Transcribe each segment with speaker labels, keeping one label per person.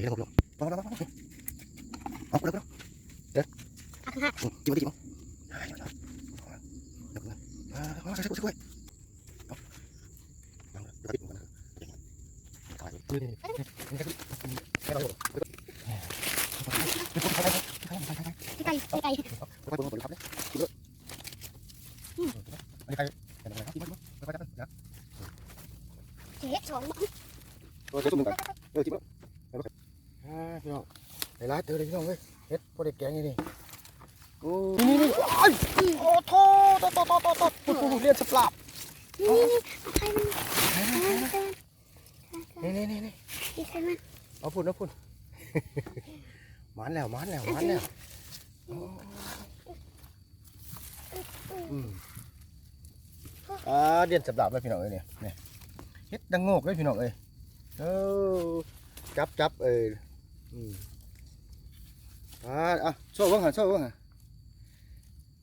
Speaker 1: เดี๋ยวเราลงลงลงลงเอาเอาเดี๋ยวจิ้มจิ้ม
Speaker 2: พี่ไก่พี่ไก่
Speaker 1: ไปบนบนครับเนี่ยจิ้มเลยอันนี้ใครเป็นอะไรครับจิ้มไปไปไปนะ
Speaker 2: เจ๊สองบ้าง
Speaker 1: ตัวเจ้าตุ้มกันเออจิ้มแล้วอ่าพี่น้องไอ้ร้านเจอเลยพี่น้องเว้ยเฮ็ดพอได้แกงนี่นี่โอ้นี่นี่ไอ้โอ้โถโตโตโตโตโตปุ๊บปุ๊บเรียนสปราบ
Speaker 2: นี่นี่เอาใครมัน
Speaker 1: นี่นี่นี่นี่
Speaker 2: พี่ใครมัน
Speaker 1: เอาพุ่นเอาพุ่นมันแล้วมันแล้วมันแล้วอืมอ่าเรียนสปราบเลยพี่น้องเอ้ยเนี่ยเนี่ยเฮ็ดดังโงกเลยพี่น้องเอ้ยเออจับจับเอ้ย อืมอ่าอะโซ่เบิ่งหันโซ่เบิ่งหัน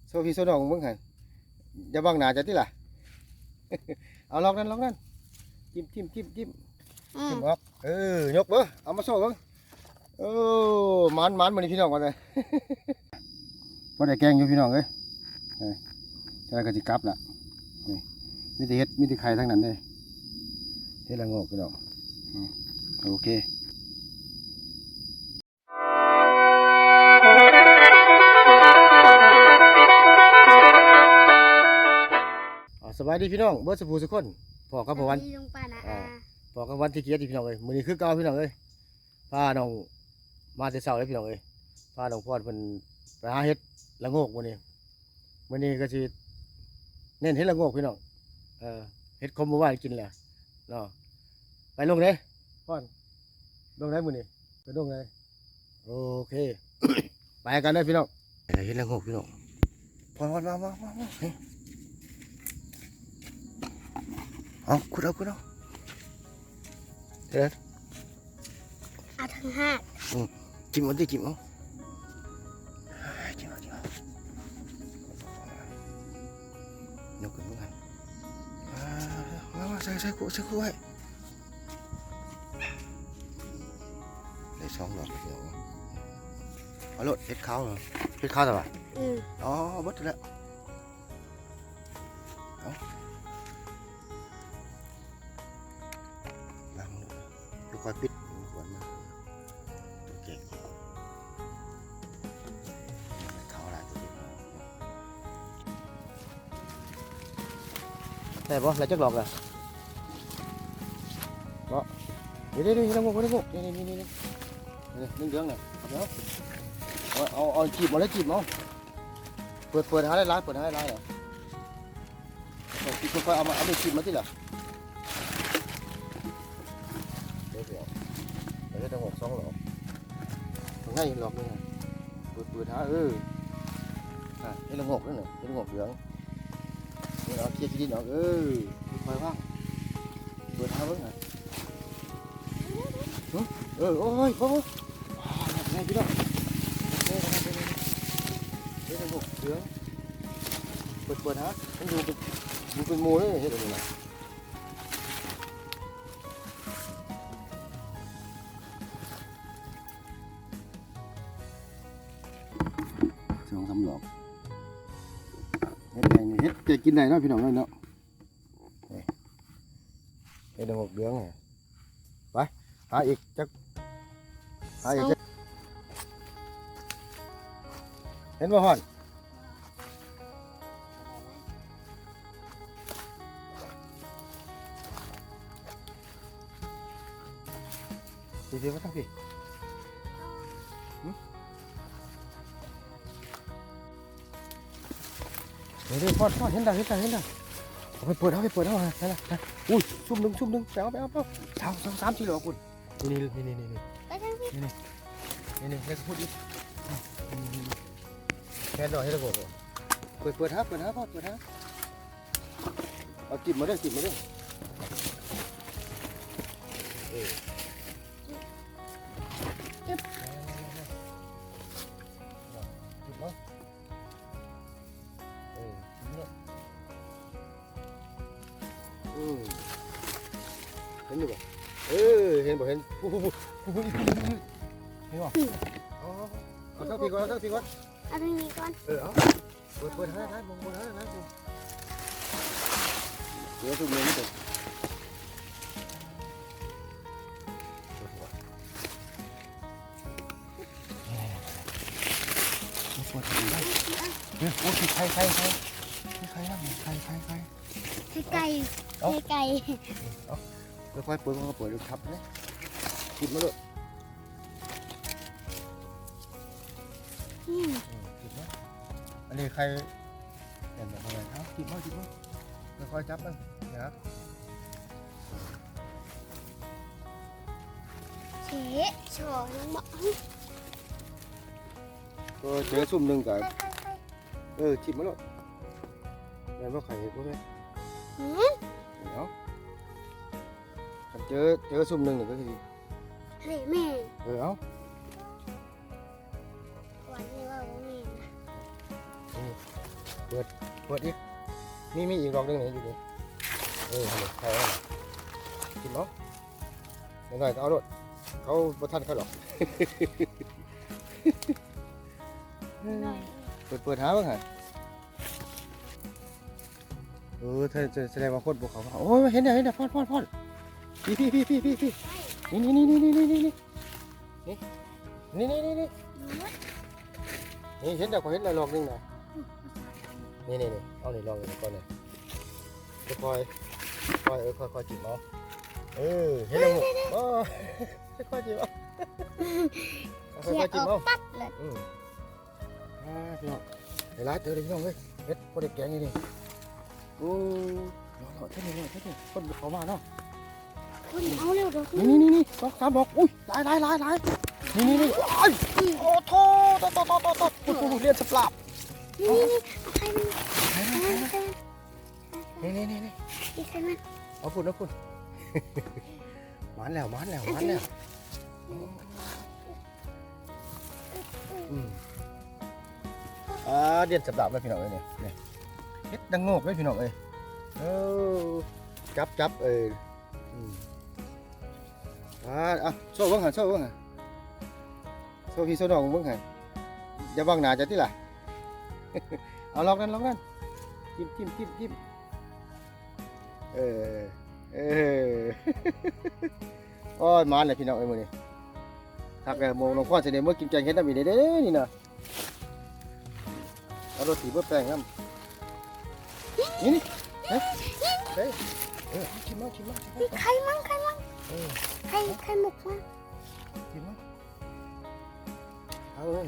Speaker 1: โซ่พี่โซ่น้องเบิ่งหันอย่าบังหน้าจะติล่ะ เอาล็อกนั่นล็อกนั่นจิ้มจิ้มจิ้มจิ้ม
Speaker 2: อืม
Speaker 1: จิ้มออกเออยกเบ้อเอามาโซ่เบ้งเออมันมันมันนี่พี่น้องกันเลยพอได้แกงอยู่พี่น้องเอ้ยเอ้ยจะได้กระจิกลับละนี่มีแต่เฮ็ดมีแต่ไข่ทั้งนั้นเลยเฮ็ดละโงกพี่น้องอืมโอเคายดีพี่น้องเบิร์ดสปูสุกคนพ่อกับพ่อวัน
Speaker 2: ลงป่านะ
Speaker 1: อ่าบอกกันวันที่เกียรติพี่น้องเอ้ยมื้อนี้คือเก่าพี่น้องเอ้ยพาน้องมาแต่เช้าเลยพี่น้องเอ้ยพาน้องพอดเพิ่นไปหาเฮ็ดละโงกมื้อนี้มื้อนี้ก็สิเน้นเฮ็ดละโงกพี่น้องเออเฮ็ดคมเมื่อวานกินแล้วเนาะไปลงเด้พอดลงได้มื้อนี้ไปลงได้โอเค ไปกันเด้อพี่น้องไปเฮ็ดละโงกพี่น้องพอดมามามามา เฮ้ยเอาขุดเอาขุดเอา
Speaker 2: เอาทั้งห้า
Speaker 1: จิ้มเอาดิจิ้มเอาจิ้มเอาจิ้มเอายกขึ้นมาอ่ามามาใส่ใส่กูใส่กูไว้ได้สองดอกเดียวเอาโลดเฮ็ดข้าวเหรอเฮ็ดข้าวแต่ว่า
Speaker 2: อืม
Speaker 1: อ๋อเบดแล้ว แต่บ่แล้วจักหลอกล่ะบ่เดี๋ยวเดี๋ยวเดี๋ยวงงงงนี่นี่นี่นี่นี่นี่เรื่องนี่เอาเอาเอาจีบมาแล้วจีบเอาเปิดเปิดหาได้ร้านเปิดหาได้ร้านเหรอจีบค่อยๆเอามาเอาไปจีบมาที่ล่ะเดี๋ยวเดี๋ยวเดี๋ยวจะงงสองหลอกง่ายหลอกนี่ไงเปิดเปิดหาเอออะเห็นละงกนั่นน่ะเห็นละงกเหลือง เราเคลียร์ที่ดินออกเออคอยว่างเปิดหาเบิ่งอะเออโอ้ยพ่อพ่ออ่าไงพี่น้องเฮ้ยเฮ้ยเฮ้ยเฮ้ยเห็นละงกเหลืองเปิดเปิดหามันดูเป็นดูเป็นโมเลยเห็นอะไรนะส กินได้เนาะพี่น้องเนาะเนาะนี่เฮ็ดละงกเหลืองไงไปหาอีกจักหาอีกจักเห็นบ่ฮอนพี่พี่มาตั้งพี่ เดี๋ยวเดี๋ยวพอดพอดเห็นดังเห็นดังเห็นดังเอาไปเปิดเอาไปเปิดเอาฮะนั่นน่ะนั่นอุ้ยซุ่มหนึ่งซุ่มหนึ่งไปเอาไปเอาไปเอาสามสองสามสี่หลอกคุณนี่นี่นี่นี่นี่
Speaker 2: ไปทั้งพี่
Speaker 1: นี่นี่เล็กพูดดิแค่ดอกให้ระบบเปิดเปิดฮะเปิดฮะพอดเปิดฮะเอาจิบมาด้วยจิบมาด้วยเออ นอยู่ป่ะเออเห็นป่ะเห็นปุ๊บปุ๊บปุ๊บอุ้ยนี่วะอ๋อเอาเท่าพี่ก่อนเอาเท่าพี่ก่อน
Speaker 2: เอาทางนี้ก่อน
Speaker 1: เออเอาเปิดเปิดให้ให้มองบนให้ให้เดี๋ยวทุกเรื่องนี่เด็กปวดหัวเนี่ยโอ้ยใครใครใครใครนะใครใครใคร
Speaker 2: ให้ไก่
Speaker 1: เอ้า
Speaker 2: ให้ไก่
Speaker 1: ค่อยๆเปิดมันก็เปิดดูทับนะกินมาเลย
Speaker 2: อืม
Speaker 1: กินมอันนี้ใครเห็นแบบอะไรเอากินมากินมาค่อยๆจับมันนะครับ
Speaker 2: เฉะโฉอยังบอก
Speaker 1: ก็เจอซุ่มหนึ่งกับ
Speaker 2: ไข่ไข่ไข่
Speaker 1: เออชิมมาเลยแม่นว่าไข่พวกนี้
Speaker 2: หืม
Speaker 1: เนาะคันเจอเจอซุ่มหนึ่งนี่ก็คือ
Speaker 2: เฮ้ยแม่
Speaker 1: เออเอา เปิดอีกมีมีอีกดอกหนึงนี่อยู่นี่เออเอาเลยใครเอาล่ะชิมเอาหน่อยๆก็เอาโลดเขาบ่ทันเขาหรอก
Speaker 2: หน่อย
Speaker 1: เปิดเปิดหาบ้างฮะเออเธอจะแสดงว่าคนพวกเขาว่าโอ้ยเห็นเนี่ยเห็นเนี่ยพอดพอดพอดพี่พี่พี่พี่พี่พี่นี่นี่นี่นี่นี่นี่นี่นี่นี่นี่นี่นี่นี่เห็นแต่เขาเห็นแล้วลองนึงนะ นี่นี่นี่เอานี่ลองนี่ก่อนเลยค่อยค่อยเออค่อยค่อยจิบเอาเออเห็นแล้วหมดโอ้ค่อยจิบเอาค่
Speaker 2: เขี่ย
Speaker 1: อยๆจิบ
Speaker 2: อ
Speaker 1: เอา
Speaker 2: อกปั๊บเลย
Speaker 1: อืมอ่าพี่น้องเดี๋ยวร้านเจอเลยพี่น้องเว้ยเฮ็ดพอได้แกงนี่นี่โอ้ยรอๆเท่านี้รอเท่านี้คนเขามาเนาะ
Speaker 2: คุณเอาเร็วเดี๋ยวคุณ
Speaker 1: นี่นี่นี่นี่สองสามดอกอุ้ยหลายหลายหลายหลายนี่นี่นี่โอ้ยโอ้โถโตโตโตโตโตโอ้โหเรียนสปราบ
Speaker 2: นี่นี่นี่เอาไข่มัน
Speaker 1: นี่นี่นี่นี่
Speaker 2: อีกไข่มัน
Speaker 1: เอาฝุ่นเอาฝุ่นมันแล้วมันแล้วมันแล้วอืมอ่าเรียนสปราบเลยพี่น้องเอ้ยเนี่ยเนี่ยเฮ็ดดังโงกเลยพี่น้องเอ้ยเออจับจับเอออืมอ่าอะโซ่เบิ่งหันโซ่เบิ่งหันโซ่พี่โซ่น้องเบิ่งหันอย่าบังหน้าจะติล่ะ เอาลองนั่นลองนั่นจิ้มจิ้มจิ้มจิ้มเออเออโอ้ยมาเลยพี่น้องเอ้ยมื้อนี้ทักแกโมงลงควันเสด็จเมื่อกินแกงเฮ็ดน้ำอีเด้เด้นี่นะเอารถถีบเพื่อแป้งน้ำนี่นี่เฮ้ยเฮ้ยเออชิมมาชิมมาชิม
Speaker 2: นี่
Speaker 1: มา
Speaker 2: ไข่มันไข่มัน
Speaker 1: เออ
Speaker 2: ไข่ไข่หมกมัน
Speaker 1: ชิมมาเอาเลย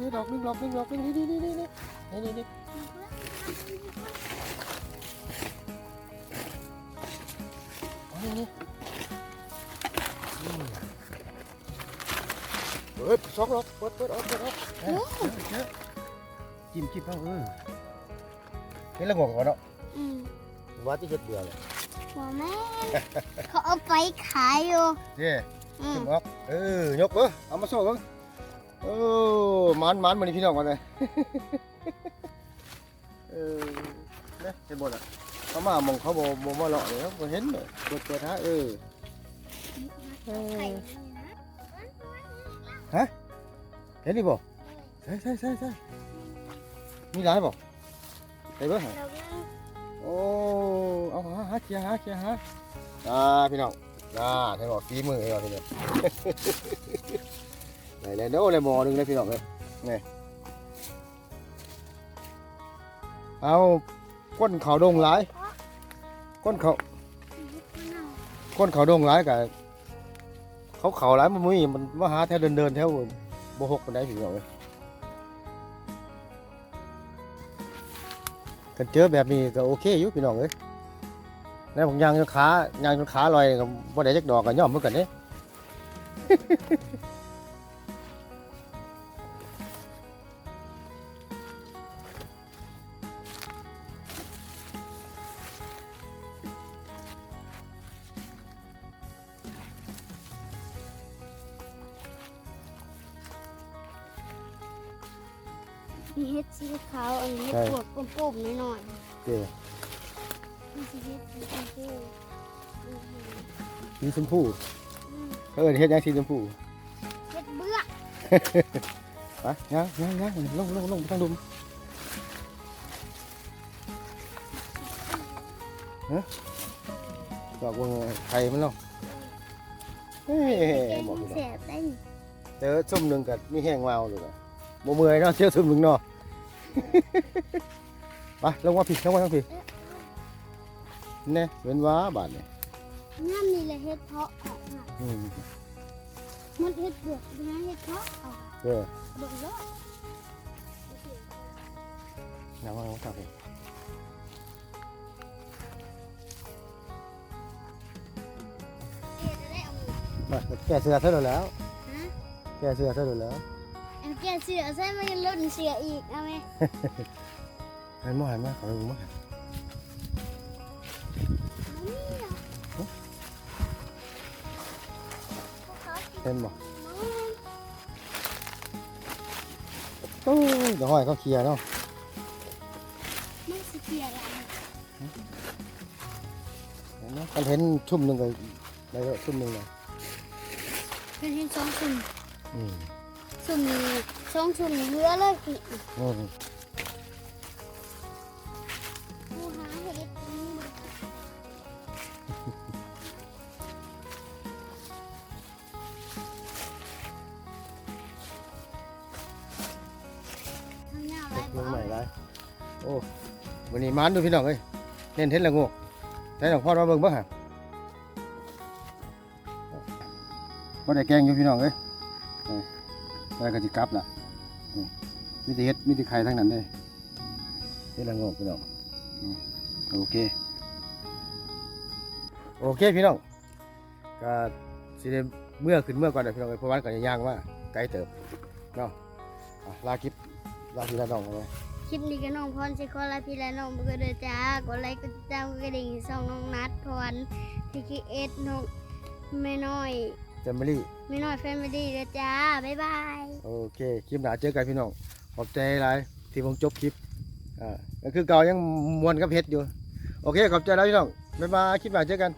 Speaker 1: นี่ดอกนึงดอกนึงดอกนึงนี่นี่นี่นี่นี่นี่นี่นี่นี่เปิดสองดอกเปิดเปิดออกเปิดออกเออเออเออจิ้มจิ้มเอาเออเห็นและงงก่อนเนาะว่าที่เฮ็ดเบื่อเลย
Speaker 2: หัวแม่เขาเอาไปขายอยู่
Speaker 1: เย่
Speaker 2: อืม
Speaker 1: ขึ้นออก เออยกเบ้อเอามาโซ่เบ้งโอ้มันมันมันนี่พี่น้องกันเลยเออเนี่ยเห็นบ่ล่ะเขามามองเขาบ่บ่มาเลาะเลยครับบ่เห็นเลยเปิดเปิดฮะเออเออ
Speaker 2: ไข่
Speaker 1: เห็นดิบ่ใช่ใช่ใช่ใช่มีหลายบ่ไปเบิ่งหา
Speaker 2: เราก็
Speaker 1: โอ้เอาหาหาเคียร์หาเคียร์หาอ่าพี่น้อง อ่าเห็นบ่ฝีมือเห็นบ่พี่น้องไหนเลยโน้เลยมอหนึงเลยพี่น้องเลยนี่เอาก้นเขาดงหลายก้นเขาก้นเขาดงหลายกับเขาเขาหลายมันมุ้ยมันมาหาแถวเดินเดินๆแถวโบหกมันได้พี่น้องเลยกันเจอแบบนี้ก็โอเคอยู่พี่น้องเลย แล้วผมยางจนขายางจนขาลอยกับบ่ได้จักดอกก็ย่อมเหมือนกันเด้
Speaker 2: มีเห็ดสีขาวอันนี้
Speaker 1: ใช่
Speaker 2: ปวดปุ่มๆหน่อย
Speaker 1: เด้
Speaker 2: ๆมี สเฮ็ดสีชมพูอือหือ
Speaker 1: สีชมพู
Speaker 2: อืม
Speaker 1: เขาเอิ้นเฮ็ดหยังสีชมพู
Speaker 2: เฮ็ดเบื้อ
Speaker 1: ไปยังยังยังลงลงลงไปทางดุมฮะบอกว่าไข่มันเนาะเฮ้ย
Speaker 2: แกง
Speaker 1: บอกอยู่
Speaker 2: แส
Speaker 1: เนาะ
Speaker 2: บได้
Speaker 1: เจอซุ่มหนึ่งกับมีแห้งวาวเลยอะบ่เมื่อยเนาะเจอซุ่มหนึ่งเนาะไปลงมาผิดลงมาทางผิด แน่เว้นว้าบาดเนี่ย
Speaker 2: น้ำนี่แหละเฮ็ดเพาะออกมา
Speaker 1: อืม
Speaker 2: มันเฮ็ดเบือกเป็นไงเฮ็ดเพาะออก
Speaker 1: เออ
Speaker 2: เบิ่งเด้อ
Speaker 1: น้ำมันทางผิด
Speaker 2: เอ๊ะจะได้เอามือ
Speaker 1: มาแก้เสื้อเท่าไหร่แล้ว
Speaker 2: ฮะ
Speaker 1: แก้เสื้อเท่าไหร่แล้ว
Speaker 2: เอาแกเสือใส่มันยังล่นเสืออีกเอาไหม
Speaker 1: หันมาหันมาขอดูมา
Speaker 2: นี่ เขาสิ
Speaker 1: เห็นบ่
Speaker 2: มอง
Speaker 1: โอ้ยเดี๋ยวห้อยเขาเคลียร์เนาะ
Speaker 2: มันสิเกียร์อะไร
Speaker 1: เห็นไหมมันเห็นชุ่มหนึ่งกับอะไรก็ชุ่มหนึ่งเลย
Speaker 2: เป็นเห็นสองสุ่ม
Speaker 1: อืม
Speaker 2: สุ่มนี้สองสุ่มนี้เรือเลยอีก
Speaker 1: อืม
Speaker 2: มั
Speaker 1: นดูพี่น้องเอ้ยเล่นเห็นและงูแต่หลวงพ่อมาเบิ่งบ่ฮะบ่ได้แกงอยู่พี่น้องเอ้ยเออแล้ก็สิกลับล่ะมีแต่เฮ็ดมีแต่ไข่ทั้งนั้นเลยเฮ็ดละงูพี่น้องโอเค โอเคพี่น้องก็สิได้เมื่อขึ้นเมื่อก่อนเด้อพี่น้องเอ้ยเพราะวันก็จะย่างว่าไกลเติบเนาะลาคลิปลาพี่ลาน้องเลย
Speaker 2: ลิปนี้ก็น้องพรสิขอลาพี่และน้องเบื่อเด้อจ้ากดไลค์กดติดตามกดกระดิ่งส่องน้องนัดพรทีคีเอสน้องแม่น้อย
Speaker 1: เจมเบอรี่
Speaker 2: แม่น้อยแฟมิลี่เด้อจ้าบ๊ายบาย
Speaker 1: โอเคคลิปหน้าเจอกันพี่น้องขอบใจหลายที่ผมจบคลิปอ่าก็คือเก่ายังมวนกับเพชรอยู่โอเคขอบใจแล้วพี่น้องบ๊ายบายคลิปหน้าเจอกัน